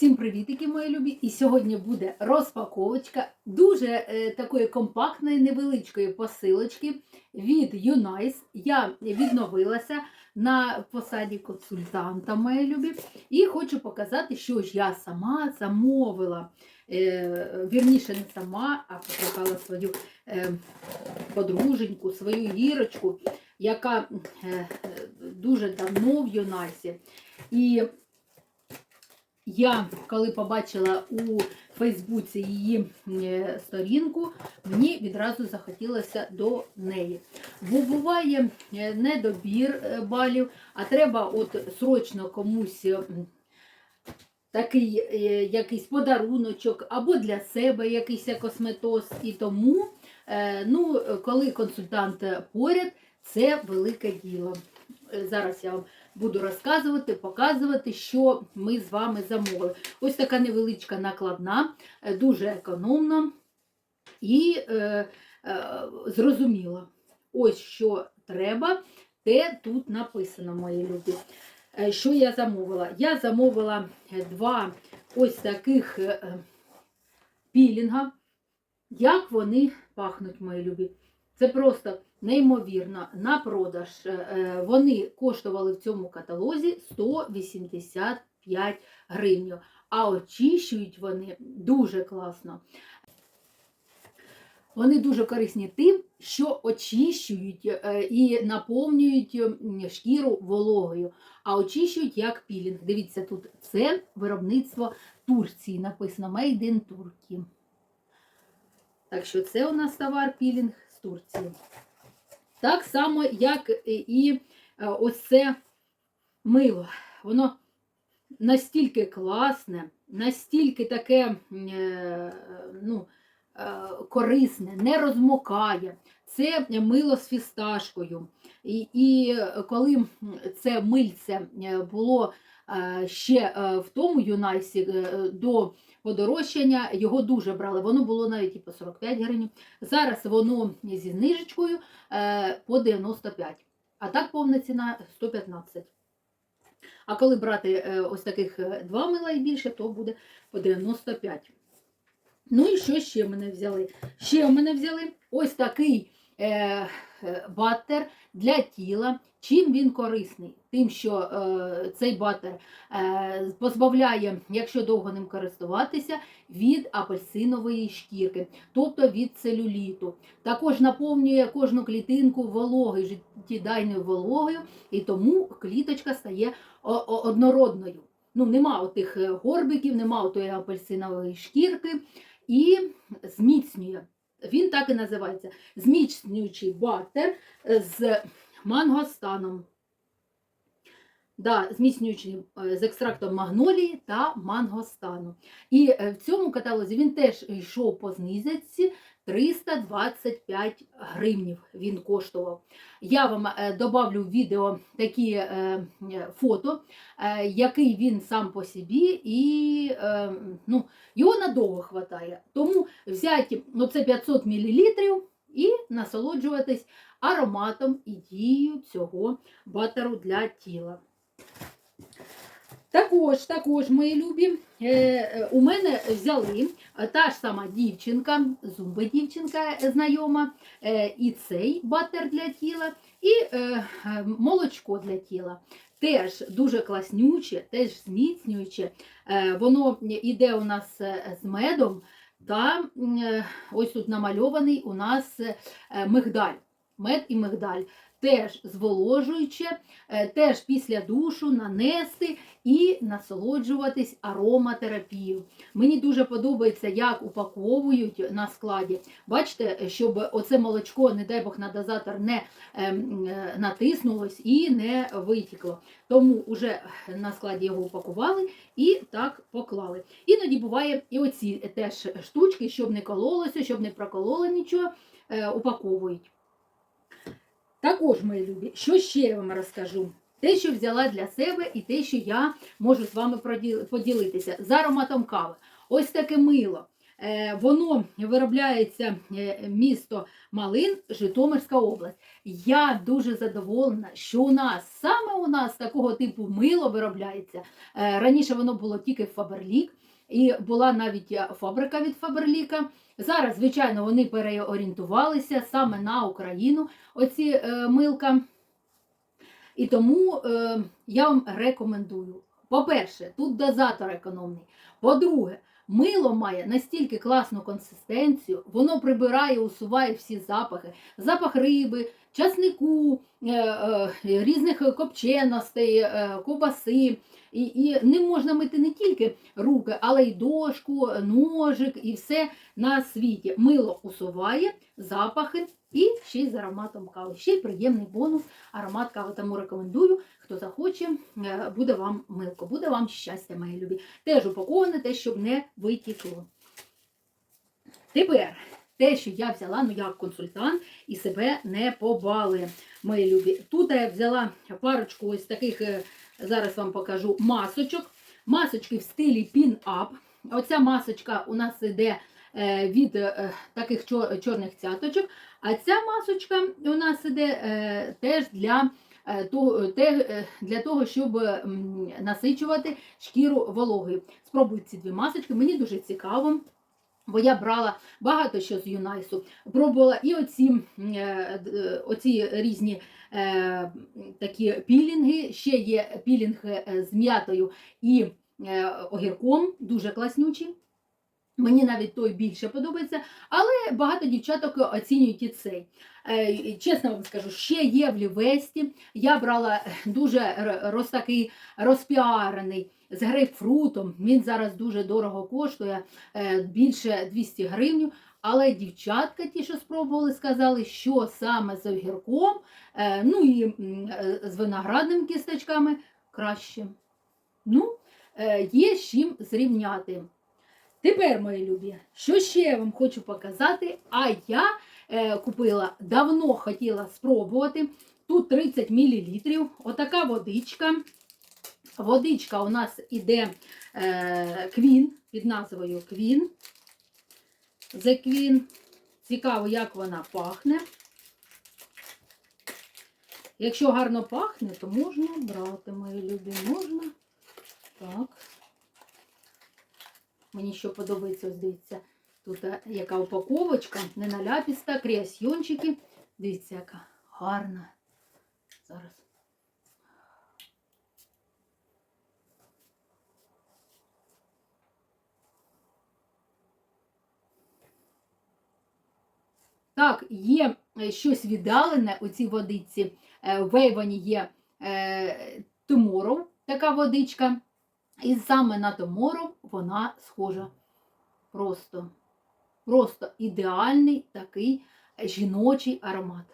Всім привітики, мої любі! І сьогодні буде розпаковочка дуже е, такої компактної, невеличкої посилочки від Юнайс. Я відновилася на посаді консультанта, мої любі, і хочу показати, що ж я сама замовила. Е, вірніше, не сама, а попрохала свою е, подруженьку, свою гірочку, яка е, дуже давно в Юнайсі. І я, коли побачила у Фейсбуці її е, сторінку, мені відразу захотілося до неї. Бо буває е, недобір е, балів, а треба от срочно комусь такий якийсь подаруночок, або для себе якийсь косметоз. І тому, ну, коли консультант поряд, це велике діло. Зараз я вам буду розказувати, показувати, що ми з вами замовили. Ось така невеличка накладна, е, дуже економно і е, е, зрозуміло. Ось що треба, те тут написано, мої любі. Е, Що я замовила? Я замовила е, два ось таких пілінга. Як вони пахнуть, мої любі? Це просто неймовірно на продаж. Е, е, Вони коштували в цьому каталозі 185 гривень, а очищують вони дуже класно. Вони дуже корисні тим, що очищують е, і наповнюють шкіру вологою, а очищують як пілінг. Дивіться, тут це виробництво Турції, написано Made in Turkey. Так що це у нас товар пілінг з Турції. Так само, як і е, ось це мило. Воно настільки класне, настільки таке е, ну, е, корисне, не розмокає. Це мило з фісташкою. І, і коли це мильце було ще е, в тому юнайсі е, до подорожчання, його дуже брали. Воно було навіть і по 45 гривень. Зараз воно зі знижечкою е, по 95. А так повна ціна 115. А коли брати е, ось таких е, два мила і більше, то буде по 95. Ну і що ще мене взяли? Ще мене взяли ось такий е, е, баттер для тіла. Чим він корисний? Тим, що е, цей баттер е, позбавляє, якщо довго ним користуватися, від апельсинової шкірки, тобто від целюліту. Також наповнює кожну клітинку вологою, життєдайною вологою, і тому кліточка стає однородною. Ну, нема отих е, горбиків, нема отої апельсинової шкірки і зміцнює. Він так і називається зміцнюючий бартер з мангостаном. Да, зміцнюючий е, з екстрактом магнолії та мангостану. І е, в цьому каталозі він теж йшов по знизці 325 гривнів він коштував. Я вам е, добавлю в відео такі е, фото, е, який він сам по собі, і ну, його надовго хватає. Тому взяти ну, це 500 мл і насолоджуватись ароматом і дією цього батеру для тіла. Також, також, мої любі, е, у мене взяли е, та ж сама дівчинка, зумби дівчинка знайома, е, і цей батер для тіла, і молочко для тіла. Теж дуже класнюче, теж зміцнююче. Воно йде у нас з медом, та ось тут намальований у нас мигдаль. Мед і мигдаль. Теж зволожуюче, е, теж після душу нанести і насолоджуватись ароматерапією. Мені дуже подобається, як упаковують на складі. Бачите, щоб оце молочко, не дай Бог, на дозатор не ем, е, натиснулось і не витікло. Тому вже на складі його упакували і так поклали. Іноді буває і оці теж штучки, щоб не кололося, щоб не прокололо нічого, е, упаковують. Також, мої любі, що ще я вам розкажу? Те, що взяла для себе, і те, що я можу з вами поділитися з ароматом кави. Ось таке мило. Е, Воно виробляється е, місто Малин, Житомирська область. Я дуже задоволена, що у нас саме у нас такого типу мило виробляється. Е, Раніше воно було тільки Фаберлік, і була навіть фабрика від Фаберліка. Зараз, звичайно, вони переорієнтувалися саме на Україну. Оці е, милка. І тому е, я вам рекомендую. По-перше, тут дозатор економний. По-друге, мило має настільки класну консистенцію, воно прибирає, усуває всі запахи, запах риби, часнику, е, е, різних копченостей, е, ковбаси. І, і ним можна мити не тільки руки, але й дошку, ножик і все на світі. Мило усуває запахи і ще й з ароматом кави. Ще й приємний бонус аромат кави. Тому рекомендую, хто захоче, буде вам милко, буде вам щастя, мої любі. Теж упаковане, те, щоб не витікло. Тепер те, що я взяла ну, як консультант і себе не побали, мої любі. Тут я взяла парочку ось таких, е, зараз вам покажу, масочок. Масочки в стилі пін-ап. Оця масочка у нас йде е, від е, таких чор- чорних цяточок. А ця масочка у нас іде е, теж для, для того, щоб насичувати шкіру вологою. Спробуйте ці дві масочки, мені дуже цікаво. Бо я брала багато що з Юнайсу. Пробувала і оці, е, е, оці різні е, такі пілінги. Ще є пілінг з м'ятою і огірком, дуже класнючі. Мені навіть той більше подобається, але багато дівчаток оцінюють і цей. Е, Чесно вам скажу, ще є в Лівесті. Я брала дуже роз такий розпіарений з грейпфрутом. Він зараз дуже дорого коштує, е, більше 200 гривень. Але дівчатка, ті, що спробували, сказали, що саме з огірком, е, ну і е, з виноградними кісточками краще. Ну, е, є з чим зрівняти. Тепер, мої любі, що ще я вам хочу показати? А я е, купила, давно хотіла спробувати. Тут 30 мл. Отака водичка. Водичка у нас іде е, квін під назвою Квін. The Queen. Цікаво, як вона пахне. Якщо гарно пахне, то можна брати, мої любі, можна. Так. Мені що подобається, ось дивіться, тут е, яка упаковочка, не наляпіста, креасьйончики. Дивіться, яка гарна. Зараз. Так, є е, щось віддалене у цій водиці. Е, В Вейвані є Tomorrow, така водичка. І саме на Tomorrow вона схожа. Просто, просто ідеальний такий жіночий аромат.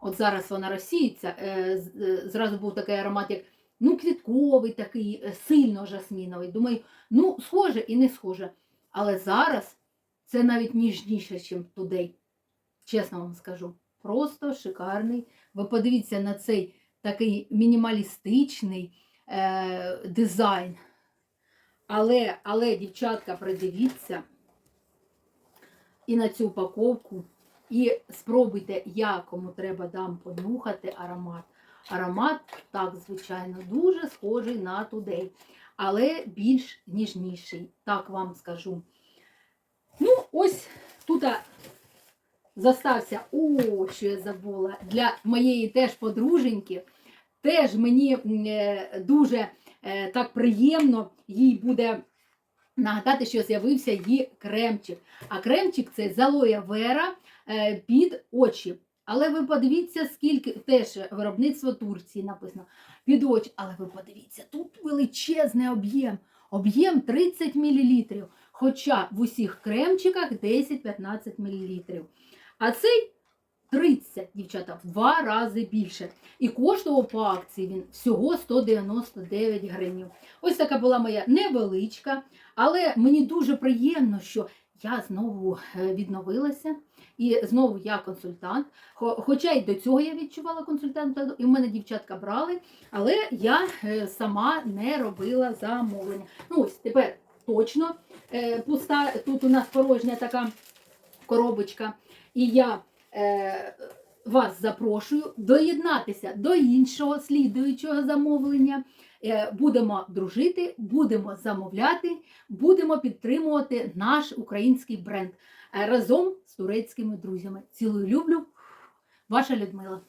От зараз вона розсіється, е, е, зразу був такий аромат, як ну, квітковий, такий, е, сильно жасміновий. Думаю, ну, схоже і не схоже. Але зараз це навіть ніжніше, ніж Today. Чесно вам скажу. Просто шикарний. Ви подивіться на цей такий мінімалістичний е, дизайн. Але, але, дівчатка, придивіться і на цю упаковку, і спробуйте, як кому треба дам понюхати аромат. Аромат, так, звичайно, дуже схожий на Today, але більш ніжніший, так вам скажу. Ну, ось тут застався, о, що я забула, для моєї теж подруженьки. Теж мені е, дуже е, так приємно їй буде нагадати, що з'явився її кремчик. А кремчик це з алоє вера е, під очі. Але ви подивіться, скільки теж виробництво Турції написано під очі. Але ви подивіться, тут величезний об'єм. Об'єм 30 мл. Хоча в усіх кремчиках 10-15 мл. А цей 30, дівчата, в два рази більше. І коштував по акції він всього 199 гривень. Ось така була моя невеличка, але мені дуже приємно, що я знову е, відновилася. І знову я консультант. Хоча й до цього я відчувала консультанта, і в мене дівчатка брали, але я е, сама не робила замовлення. Ну ось тепер точно е, пуста, тут у нас порожня така коробочка. І я вас запрошую доєднатися до іншого слідуючого замовлення. Е, будемо дружити, будемо замовляти, будемо підтримувати наш український бренд е, разом з турецькими друзями. Цілую люблю, ваша Людмила.